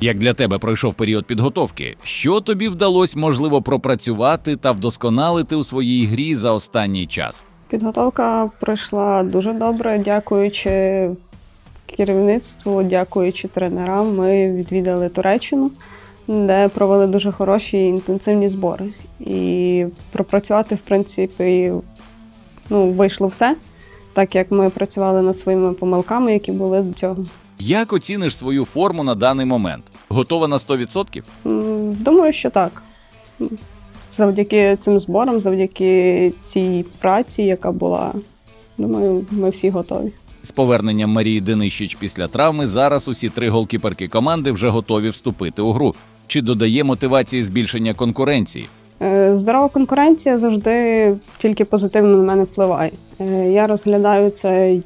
Як для тебе пройшов період підготовки? Що тобі вдалося можливо пропрацювати та вдосконалити у своїй грі за останній час? Підготовка пройшла дуже добре, дякуючи керівництву, дякуючи тренерам. Ми відвідали Туреччину, де провели дуже хороші інтенсивні збори. І пропрацювати, в принципі, ну, вийшло все, так як ми працювали над своїми помилками, які були до цього. Як оціниш свою форму на даний момент? Готова на 100%? Думаю, що так. Завдяки цим зборам, завдяки цій праці, яка була, думаю, ми всі готові. З поверненням Марії Денищич після травми зараз усі три голкіперки команди вже готові вступити у гру. Чи додає мотивації збільшення конкуренції? Е, Здорова конкуренція завжди тільки позитивно на мене впливає. Е, Я розглядаю це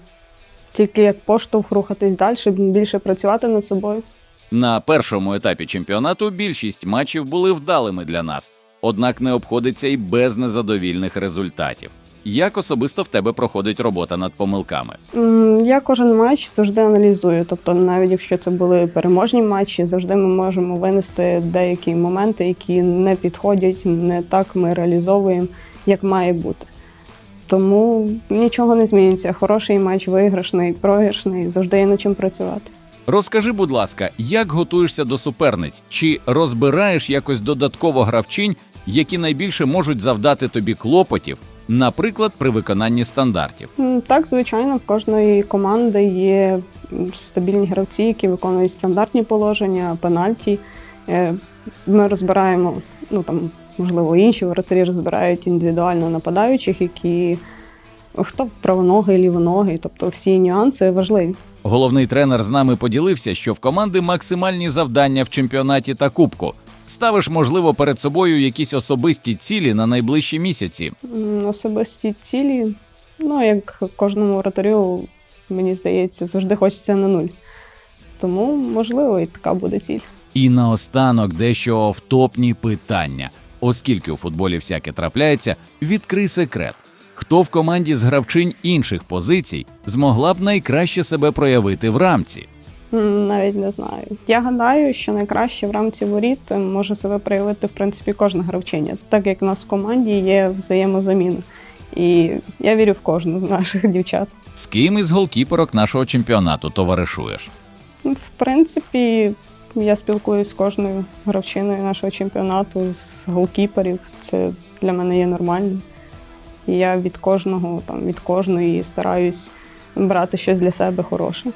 тільки як поштовх рухатись далі, більше працювати над собою. На першому етапі чемпіонату більшість матчів були вдалими для нас, однак не обходиться і без незадовільних результатів. Як особисто в тебе проходить робота над помилками? Я кожен матч завжди аналізую. Тобто, навіть якщо це були переможні матчі, завжди ми можемо винести деякі моменти, які не підходять, не так ми реалізовуємо, як має бути. Тому нічого не зміниться. Хороший матч, виграшний, програшний, завжди є над чим працювати. Розкажи, будь ласка, як готуєшся до суперниць? Чи розбираєш якось додатково гравчинь, які найбільше можуть завдати тобі клопотів, наприклад, при виконанні стандартів? Так, звичайно, в кожної команди є стабільні гравці, які виконують стандартні положення, пенальті. Е, Ми розбираємо, ну там, можливо, інші воротарі розбирають індивідуально нападаючих, які хто правоногий, лівоногий, тобто всі нюанси важливі. Головний тренер з нами поділився, що в команди максимальні завдання в чемпіонаті та кубку. Ставиш, можливо, перед собою якісь особисті цілі на найближчі місяці. Особисті цілі, ну як кожному воротарю, мені здається, завжди хочеться на нуль. Тому, можливо, і така буде ціль. І наостанок дещо офтопні питання. Оскільки у футболі всяке трапляється, відкрий секрет. Хто в команді з гравчинь інших позицій змогла б найкраще себе проявити в рамці? Навіть не знаю. Я гадаю, що найкраще в рамці воріт може себе проявити в принципі кожна гравчиня, так як в нас в команді є взаємозаміна. І я вірю в кожну з наших дівчат. З ким із голкіперок нашого чемпіонату товаришуєш? В принципі, я спілкуюсь з кожною гравчиною нашого чемпіонату, з голкіперів. Це для мене є нормальним. І я від кожного, там, від кожної стараюсь брати щось для себе хороше.